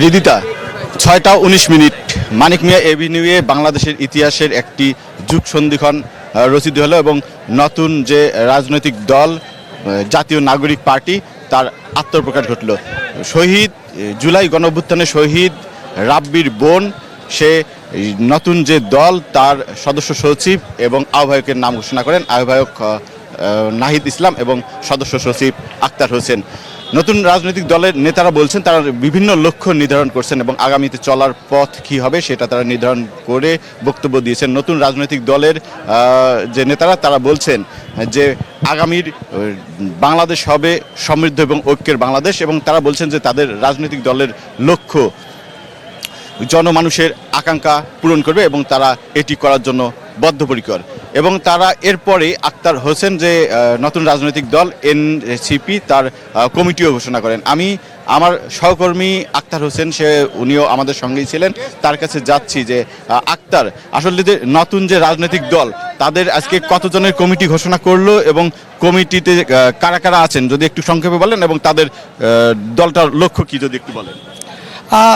রিদিতা ছয়টা উনিশ মিনিট। মানিক মিয়া এভিনিউয়ে বাংলাদেশের ইতিহাসের একটি যুগ সন্ধিক্ষণ রচিত হলো এবং নতুন যে রাজনৈতিক দল জাতীয় নাগরিক পার্টি তার আত্মপ্রকাশ ঘটল। শহীদ জুলাই গণঅভ্যুত্থানে শহীদ রাব্বির বোন সে নতুন যে দল তার সদস্য সচিব এবং আহ্বায়কের নাম ঘোষণা করেন। আহ্বায়ক আহ, আহ, নাহিদ ইসলাম এবং সদস্য সচিব আক্তার হোসেন। নতুন রাজনৈতিক দলের নেতারা বলছেন তারা বিভিন্ন লক্ষ্য নির্ধারণ করছেন এবং আগামীতে চলার পথ কি হবে সেটা তারা নির্ধারণ করে বক্তব্য দিয়েছেন। নতুন রাজনৈতিক দলের যে নেতারা, তারা বলছেন যে আগামীর বাংলাদেশ হবে সমৃদ্ধ এবং ঐক্যের বাংলাদেশ এবং তারা বলছেন যে তাদের রাজনৈতিক দলের লক্ষ্য জনমানুষের আকাঙ্ক্ষা পূরণ করবে এবং তারা এটি করার জন্য বদ্ধপরিকর। এবং তারা এরপরে আক্তার হোসেন যে নতুন রাজনৈতিক দল, এনসিপি, তার কমিটিও ঘোষণা করেন। আমি আমার সহকর্মী আক্তার হোসেন, সে, উনিও আমাদের সঙ্গেই ছিলেন। তার কাছে যাচ্ছি যে আক্তার, আসলে যে নতুন যে রাজনৈতিক দল, তাদের আজকে কতজনের কমিটি ঘোষণা করল এবং কমিটিতে কারা কারা আছেন, যদি একটু সংক্ষেপে বলেন এবং তাদের দলটার লক্ষ্য কি, যদি একটু বলেন।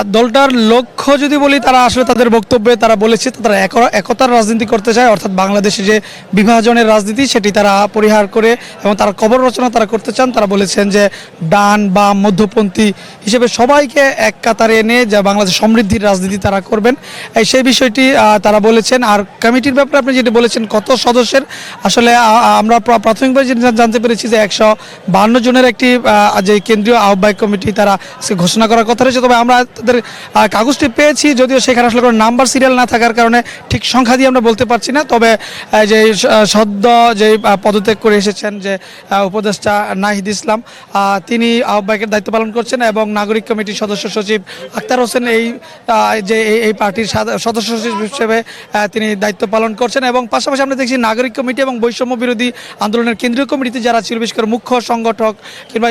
দলটার লক্ষ্য যদি বলি, তারা আসলে তাদের বক্তব্যে তারা বলেছে, তারা এক- একতার রাজনীতি করতে চায়, অর্থাৎ বাংলাদেশে যে বিভাজনের রাজনীতি, সেটি তারা পরিহার করে এবং তারা কবর রচনা তারা করতে চান। তারা বলেছেন যে ডান বা মধ্যপন্থী হিসেবে সবাইকে এক কাতারে এনে যা বাংলাদেশ সমৃদ্ধির রাজনীতি তারা করবেন। সেই বিষয়টি তারা বলেছেন। আর কমিটির ব্যাপারে আপনি যেটি বলেছেন, কত সদস্যের? আসলে আমরা প্রাথমিকভাবে যেটা জানতে পেরেছি যে একশো বান্ন জনের একটি যে কেন্দ্রীয় আহ্বায়ক কমিটি তারা ঘোষণা করার কথা রয়েছে। তবে আমরা তাদের কাগজটি পেয়েছি, যদিও সেখানে আসলে কোনো নাম্বার সিরিয়াল না থাকার কারণে ঠিক সংখ্যা দিয়ে আমরা বলতে পারছি না, তবে যে সদ্য যে পদত্যাগ করে এসেছেন যে উপদেষ্টা নাহিদ ইসলাম তিনি আহ্বায়কের দায়িত্ব পালন করছেন এবং নাগরিক কমিটির সদস্য সচিব আক্তার হোসেন এই যে, এই- পার্টির সদস্য সচিব হিসেবে তিনি দায়িত্ব পালন করছেন এবং পাশাপাশি আমরা দেখছি নাগরিক কমিটি এবং বৈষম্য বিরোধী আন্দোলনের কেন্দ্রীয় কমিটিতে যারা ছিল, বিশেষ করে মুখ্য সংগঠক, কিংবা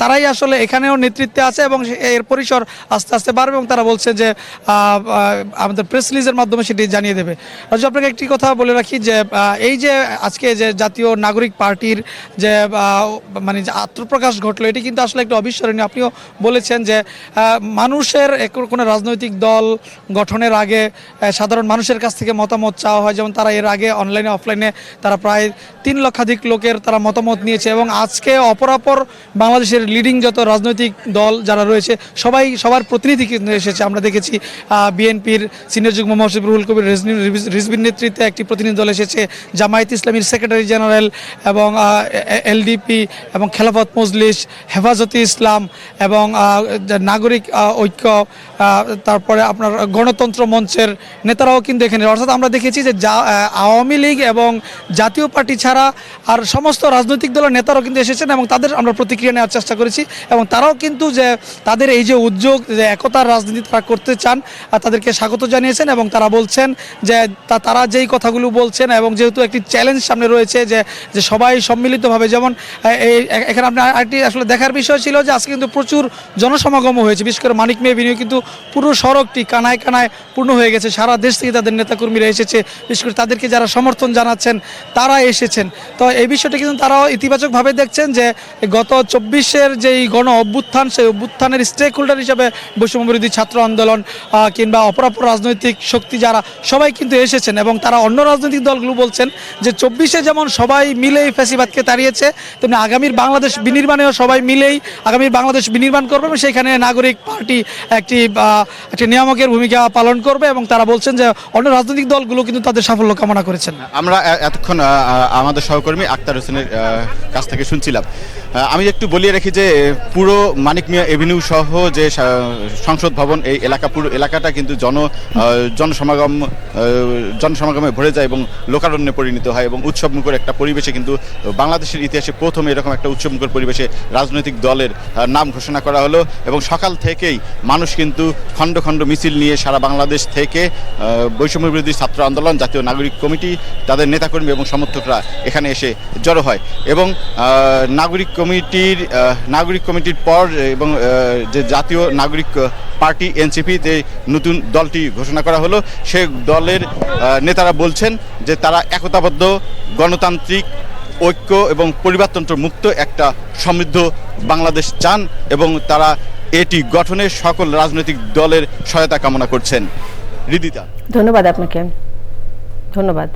তারাই আসলে এখানেও নেতৃত্বে আছে এবং এর পরিসর আস্তে আস্তে বাড়বে এবং তারা বলছে যে আমাদের প্রেস রিলিজের মাধ্যমে সেটি জানিয়ে দেবে। রাজু, আপনাকে একটি কথা বলে রাখি যে এই যে আজকে যে জাতীয় নাগরিক পার্টির যে মানে যে আত্মপ্রকাশ ঘটলো, এটি কিন্তু আসলে একটু অবিস্মরণীয়। আপনিও বলেছেন যে মানুষের কোনো রাজনৈতিক দল গঠনের আগে সাধারণ মানুষের কাছ থেকে মতামত চাওয়া হয়। যেমন তারা এর আগে অনলাইনে অফলাইনে তারা প্রায় তিন লক্ষাধিক লোকের তারা মতামত নিয়েছে এবং আজকে অপরাপর বাংলাদেশের লিডিং যত রাজনৈতিক দল যারা রয়েছে, সবাই, সবার প্রতিনিধি কিন্তু এসেছে? আমরা দেখেছি বিএনপির সিনিয়র যুগ্ম মহাসচিব রুহুল কবির রিজভি- রিজ- রিজভির নেতৃত্বে একটি প্রতিনিধি দল এসেছে, জামায়াত ইসলামীর সেক্রেটারি জেনারেল এবং এলডিপি এবং খেলাফত মজলিস, হেফাজতে ইসলাম এবং নাগরিক ঐক্য তারপরে আপনার গণতন্ত্র মঞ্চের নেতারাও কিন্তু এখানে অর্থাৎ আমরা দেখেছি যে যা- আওয়ামী লীগ এবং জাতীয় পার্টি ছাড়া আর সমস্ত রাজনৈতিক দলের নেতারাও কিন্তু এসেছেন এবং তাদের আমরা প্রতিক্রিয়া নেওয়ার চেষ্টা করেছি এবং তারাও কিন্তু যে তাদের এই যে উদ্যোগ, যে একতার রাজনীতি তারা করতে চান আর তাদেরকে স্বাগত জানিয়েছেন এবং তারা বলছেন যে তারা যেই কথাগুলো বলছেন এবং যেহেতু একটি চ্যালেঞ্জ সামনে রয়েছে যে যে সবাই সম্মিলিতভাবে যেমন এখানে আপনার আরেকটি আসলে দেখার বিষয় ছিল যে আজকে কিন্তু প্রচুর জনসমাগম হয়েছে। বিশেষ করে মানিক মেয়ে বিনিয়োগ কিন্তু পুরো সড়কটি কানায় কানায় পূর্ণ হয়ে গেছে। সারা দেশ থেকে তাদের নেতাকর্মীরা এসেছে। বিশেষ করে তাদেরকে যারা সমর্থন জানাচ্ছেন, তারা এসেছেন। তো এই বিষয়টি কিন্তু তারাও ইতিবাচকভাবে দেখছেন যে গত চব্বিশের যেই গণ অভ্যুত্থান সেই অভ্যুত্থানের স্টেক হোল্ডার হিসেবে বৈষম্য বিরোধী ছাত্র আন্দোলন কিংবা অপরাপর রাজনৈতিক শক্তি যারা, সবাই কিন্তু এসেছেন এবং তারা অন্য রাজনৈতিক দলগুলো বলছেন যে চব্বিশে যেমন সবাই মিলেই ফ্যাসিবাদকে তাড়িয়েছে, তেমনি আগামীর বাংলাদেশ বিনির্মাণেও সবাই মিলেই আগামীর বাংলাদেশ বিনির্মাণ করবে এবং সেখানে নাগরিক পার্টি একটি একটি নিয়ামকের ভূমিকা পালন করবে এবং তারা বলছেন যে অন্য রাজনৈতিক দলগুলো কিন্তু তাদের সাফল্য কামনা করেছেন। আমরা এতক্ষণ আমাদের সহকর্মী আক্তার হোসেনের কাছ থেকে শুনছিলাম। আমি একটু বলিয়ে রাখি যে পুরো মানিক মিয়া এভিনিউ সহ যে সংসদ ভবন, এই এলাকা পুরো এলাকাটা কিন্তু জন জনসমাগম জনসমাগমে ভরে যায় এবং লোকারণ্যে পরিণত হয় এবং উৎসবমুখর একটা পরিবেশে কিন্তু বাংলাদেশের ইতিহাসে প্রথম এরকম একটা উৎসবমুখর পরিবেশে রাজনৈতিক দলের নাম ঘোষণা করা হলো এবং সকাল থেকেই মানুষ কিন্তু খণ্ড খণ্ড মিছিল নিয়ে সারা বাংলাদেশ থেকে বৈষম্য বিরোধী ছাত্র আন্দোলন, জাতীয় নাগরিক কমিটি, তাদের নেতাকর্মী এবং সমর্থকরা এখানে এসে জড়ো হয় এবং নাগরিক কমিটির নাগরিক কমিটির পর এবং যে জাতীয় নাগরিক পার্টি এনসিপি, যে নতুন দলটি ঘোষণা করা হলো, সে দলের নেতারা বলছেন যে তারা একতাবদ্ধ, গণতান্ত্রিক, ঐক্য এবং পরিবারতন্ত্র মুক্ত একটা সমৃদ্ধ বাংলাদেশ চান এবং তারা এটি গঠনে সকল রাজনৈতিক দলের সহায়তা কামনা করছেন। রিদিতা। ধন্যবাদ আপনাকে। ধন্যবাদ।